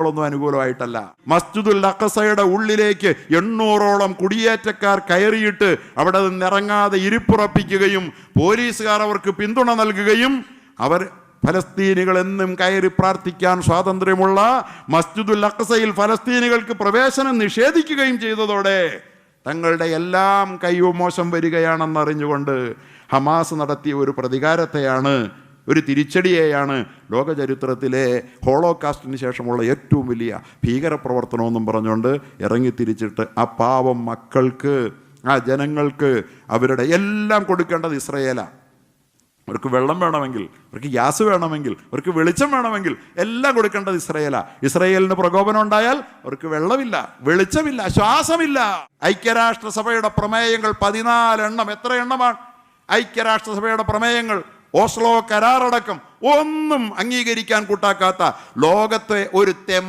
ൊന്നും അനുകൂലമായിട്ടല്ല. മസ്ജിദുൽ അക്കസയുടെ ഉള്ളിലേക്ക് എണ്ണൂറോളം കുടിയേറ്റക്കാർ കയറിയിട്ട് അവിടെ നിറങ്ങാതെ ഇരിപ്പുറപ്പിക്കുകയും പോലീസുകാർ അവർക്ക് പിന്തുണ നൽകുകയും അവർ ഫലസ്തീനികൾ എന്നും കയറി പ്രാർത്ഥിക്കാൻ സ്വാതന്ത്ര്യമുള്ള മസ്ജിദുൽ അഖസയിൽ ഫലസ്തീനികൾക്ക് പ്രവേശനം നിഷേധിക്കുകയും ചെയ്തതോടെ തങ്ങളുടെ എല്ലാം കൈമോശം വരികയാണെന്നറിഞ്ഞുകൊണ്ട് ഹമാസ് നടത്തിയ ഒരു പ്രതികാരത്തെയാണ് ഒരു തിരിച്ചടിയെയാണ് ലോകചരിത്രത്തിലെ ഹോളോകാസ്റ്റിന് ശേഷമുള്ള ഏറ്റവും വലിയ ഭീകരപ്രവർത്തനമെന്നും പറഞ്ഞുകൊണ്ട് ഇറങ്ങി തിരിച്ചിട്ട് ആ പാവം മക്കൾക്ക് ആ ജനങ്ങൾക്ക് അവരുടെ എല്ലാം കൊടുക്കേണ്ടത് ഇസ്രയേലാണ് അവർക്ക് വെള്ളം വേണമെങ്കിൽ അവർക്ക് ഗ്യാസ് വേണമെങ്കിൽ അവർക്ക് വെളിച്ചം വേണമെങ്കിൽ എല്ലാം കൊടുക്കേണ്ടത് ഇസ്രയേലാണ് ഇസ്രയേലിന് പ്രകോപനം ഉണ്ടായാൽ അവർക്ക് വെള്ളമില്ല വെളിച്ചമില്ല ശ്വാസമില്ല. ഐക്യരാഷ്ട്രസഭയുടെ പ്രമേയങ്ങൾ പതിനാലെണ്ണം എത്ര എണ്ണമാണ് ഐക്യരാഷ്ട്രസഭയുടെ പ്രമേയങ്ങൾ ഓസ്ലോ കരാറടക്കം ഒന്നും അംഗീകരിക്കാൻ കൂട്ടാക്കാത്ത ലോകത്തെ ഒരു തെം